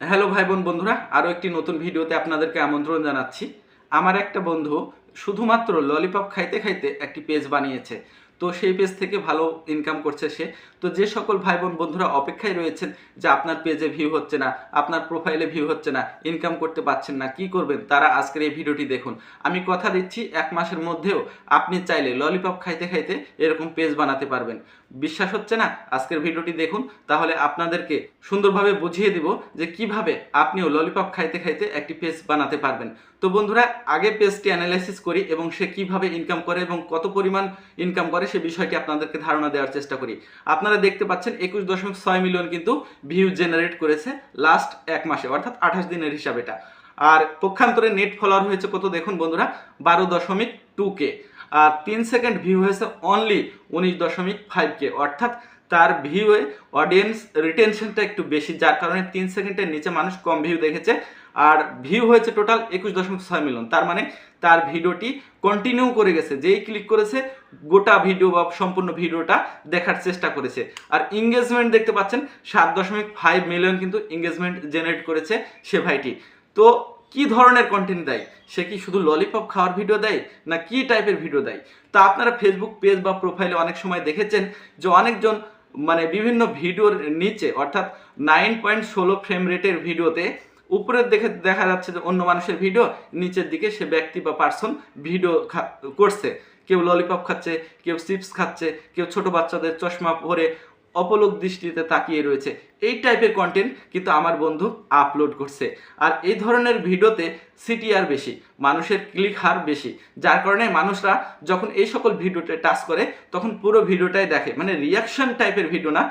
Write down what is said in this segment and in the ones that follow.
Hello ভাই বোন বন্ধুরা, আরও একটি নতুন ভিডিওতে আপনাদেরকে আমন্ত্রণ জানাচ্ছি। আমার একটা বন্ধু শুধুমাত্র ললিপপ খাইতে খাইতে একটি পেজ বানিয়েছে। তো সেই পেজ থেকে ভালো ইনকাম করছে সে। তো যে সকল ভাই বোন বন্ধুরা অপেক্ষায় রয়েছেন যে আপনার পেজে ভিউ হচ্ছে না, আপনার প্রোফাইলে ভিউ হচ্ছে না ইনকাম করতে পারছেন না, কি করবেন? তারা আজকের এই ভিডিওটি দেখুন। আমি কথা দিচ্ছি এক মাসের মধ্যেও আপনি চাইলে ললিপপ খাইতে খাইতে এরকম পেজ বানাতে পারবেন। বিশ্বাস হচ্ছে না? আজকের ভিডিওটি দেখুন, তাহলে আপনাদেরকে সুন্দরভাবে বুঝিয়ে দিব যে কীভাবে আপনিও ললিপপ খাইতে খাইতে একটি পেজ বানাতে পারবেন। তো বন্ধুরা, আগে পেজটি অ্যানালাইসিস করি এবং সে কীভাবে ইনকাম করে এবং কত পরিমাণ ইনকাম করে সে বিষয়টি আপনাদেরকে ধারণা দেওয়ার চেষ্টা করি। আপনারা দেখতে পাচ্ছেন একুশ দশমিক ছয় মিলিয়ন কিন্তু ভিউ জেনারেট করেছে লাস্ট এক মাসে, অর্থাৎ আঠাশ দিনের হিসাব এটা। আর পক্ষান্তরে নেট ফলোয়ার হয়েছে কত দেখুন বন্ধুরা? বারো দশমিক টু কে আর তিন সেকেন্ড ভিউ হয়েছে অনলি উনিশ দশমিক ফাইভ কে অর্থাৎ তার ভিউয়ে অডিয়েন্স রিটেনশনটা একটু বেশি, যার কারণে তিন সেকেন্ডের নিচে মানুষ কম ভিউ দেখেছে। আর ভিউ হয়েছে টোটাল একুশ দশমিক ছয় মিলিয়ন তার মানে তার ভিডিওটি কন্টিনিউ করে গেছে। যেই ক্লিক করেছে, গোটা ভিডিও বা সম্পূর্ণ ভিডিওটা দেখার চেষ্টা করেছে। আর এঙ্গেজমেন্ট দেখতে পাচ্ছেন, সাত দশমিক ফাইভ মিলিয়ন কিন্তু এঙ্গেজমেন্ট জেনারেট করেছে সে ভাইটি। তো কি ধরনের কন্টেন্ট দেয়? সে কি শুধু ললিপপ খাওয়ার ভিডিও দেয়, না কি টাইপের ভিডিও দেয়? তা আপনারা ফেসবুক পেজ বা প্রোফাইলে অনেক সময় দেখেছেন যে অনেকজন মানে বিভিন্ন ভিডিওর নিচে, অর্থাৎ নাইন পয়েন্ট ষোলো ফ্রেম রেটের ভিডিওতে, উপরের দেখে দেখা যাচ্ছে যে অন্য মানুষের ভিডিও, নিচের দিকে সে ব্যক্তি বা পার্সন ভিডিও করছে। কেউ ললিপপ খাচ্ছে, কেউ চিপস খাচ্ছে, কেউ ছোট বাচ্চাদের চশমা পরে অপলোক দৃষ্টিতে তাকিয়ে রয়েছে। এই টাইপের কন্টেন্ট কিন্তু আমার বন্ধু আপলোড করছে। আর এই ধরনের ভিডিওতে সিটিআর বেশি, মানুষের ক্লিক হার বেশি, যার কারণে মানুষরা যখন এই সকল ভিডিওতে টাচ করে, তখন পুরো ভিডিওটাই দেখে। মানে রিয়াকশন টাইপের ভিডিও না,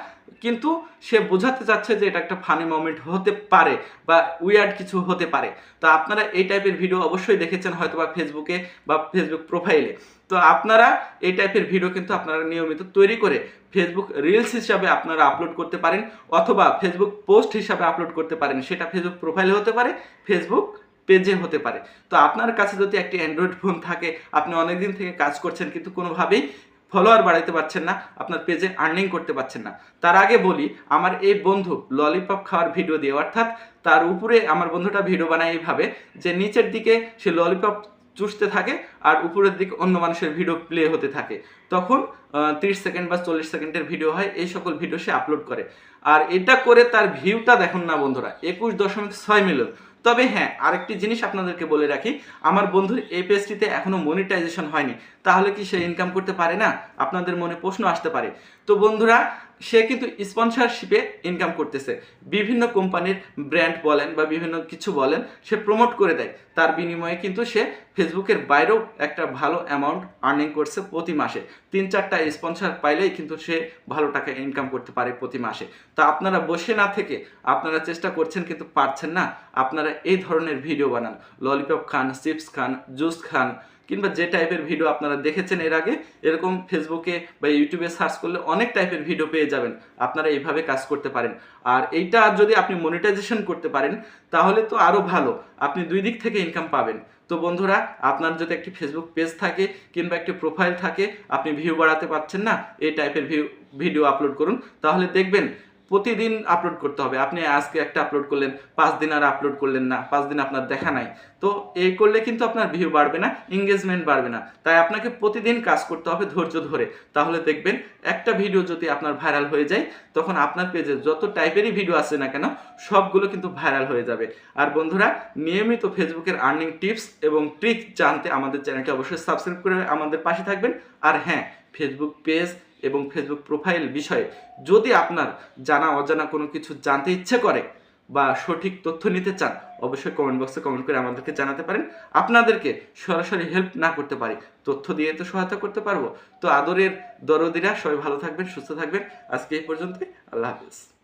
কিন্তু সে বোঝাতে চাচ্ছে যে এটা একটা ফানি মোমেন্ট হতে পারে বা উইয়ার্ড কিছু হতে পারে। তো আপনারা এই টাইপের ভিডিও অবশ্যই দেখেছেন হয়তো বা ফেসবুকে বা ফেসবুক প্রোফাইলে তো আপনারা এই টাইপের ভিডিও কিন্তু আপনারা নিয়মিত তৈরি করে ফেসবুক রিলস হিসাবে আপনারা আপলোড করতে পারেন, অথবা ফেসবুক পোস্ট হিসাবে আপলোড করতে পারেন, সেটা ফেসবুক প্রোফাইলে হতে পারে ফেসবুক পেজে হতে পারে। তো আপনার কাছে যদি একটি অ্যান্ড্রয়েড ফোন থাকে, আপনি অনেক দিন থেকে কাজ করছেন, কিন্তু কোনোভাবেই ফলোয়ার বাড়াইতে পারছেন না, আপনার পেজে আর্নিং করতে পারছেন না। তার আগে বলি, আমার এই বন্ধু ললিপপ খাওয়ার ভিডিও দিয়ে, অর্থাৎ তার উপরে আমার বন্ধুটা ভিডিও বানায় এইভাবে, যে নিচের দিকে সে ললিপপ চুষতে থাকে আর উপরের দিকে অন্য মানুষের ভিডিও প্লে হতে থাকে। তখন তিরিশ সেকেন্ড বা চল্লিশ সেকেন্ডের ভিডিও হয়, এই সকল ভিডিও সে আপলোড করে। আর এটা করে তার ভিউটা দেখুন না বন্ধুরা, একুশ দশমিক ছয় মিলিয়ন। তবে হ্যাঁ আরেকটি জিনিস আপনাদেরকে বলে রাখি, আমার বন্ধুর এই পেজটিতে এখনও মনিটাইজেশন হয়নি। তাহলে কি সে ইনকাম করতে পারে না? আপনাদের মনে প্রশ্ন আসতে পারে। তো বন্ধুরা সে কিন্তু স্পন্সরশিপে ইনকাম করতেছে। বিভিন্ন কোম্পানির ব্র্যান্ড বলেন বা বিভিন্ন কিছু বলেন, সে প্রমোট করে দেয়। তার বিনিময়ে কিন্তু সে ফেসবুকের বাইরেও একটা ভালো অ্যামাউন্ট আর্নিং করছে প্রতি মাসে। তিন চারটা স্পন্সর পাইলেই কিন্তু সে ভালো টাকা ইনকাম করতে পারে প্রতি মাসে। তো আপনারা বসে না থেকে আপনারা চেষ্টা করছেন কিন্তু পারছেন না। আপনারা এই ধরনের ভিডিও বানান। ললিপপ খান চিপস খান জুস খান কিংবা যে টাইপের ভিডিও আপনারা দেখেছেন এর আগে, এরকম ফেসবুকে বা ইউটিউবে সার্চ করলে অনেক টাইপের ভিডিও পেয়ে যাবেন। আপনারা এইভাবে কাজ করতে পারেন। আর এইটা যদি আপনি মনিটাইজেশন করতে পারেন, তাহলে তো আরও ভালো। আপনি দুই দিক থেকে ইনকাম পাবেন। তো বন্ধুরা, আপনার যদি একটি ফেসবুক পেজ থাকে কিংবা একটি প্রোফাইল থাকে, আপনি ভিউ বাড়াতে পারছেন না, এই টাইপের ভিউ ভিডিও আপলোড করুন। তাহলে দেখবেন প্রতিদিন আপলোড করতে হবে। আপনি আজকে একটা আপলোড করলেন, পাঁচ দিন আর আপলোড করলেন না, পাঁচ দিন আপনার দেখা নাই। তো এই করলে কিন্তু আপনার ভিউ বাড়বে না এঙ্গেজমেন্ট বাড়বে না। তাই আপনাকে প্রতিদিন কাজ করতে হবে ধৈর্য ধরে। তাহলে দেখবেন একটা ভিডিও যদি আপনার ভাইরাল হয়ে যায়, তখন আপনার পেজে যত টাইপেরই ভিডিও আছে না কেন, সবগুলো কিন্তু ভাইরাল হয়ে যাবে। আর বন্ধুরা, নিয়মিত ফেসবুকের আর্নিং টিপস এবং ট্রিক জানতে আমাদের চ্যানেলটি অবশ্যই সাবস্ক্রাইব করে আমাদের পাশে থাকবেন। আর হ্যাঁ ফেসবুক পেজ এবং ফেসবুক প্রোফাইল বিষয়ে যদি আপনার জানা, অজানা কোনো কিছু জানতে ইচ্ছে করে বা সঠিক তথ্য নিতে চান, অবশ্যই কমেন্ট বক্সে কমেন্ট করে আমাদেরকে জানাতে পারেন। আপনাদেরকে সরাসরি হেল্প না করতে পারি, তথ্য দিয়ে তো সহায়তা করতে পারব। তো আদরের দরদিরা, সবাই ভালো থাকবেন, সুস্থ থাকবেন। আজকে এই পর্যন্তই, আল্লাহ হাফিজ।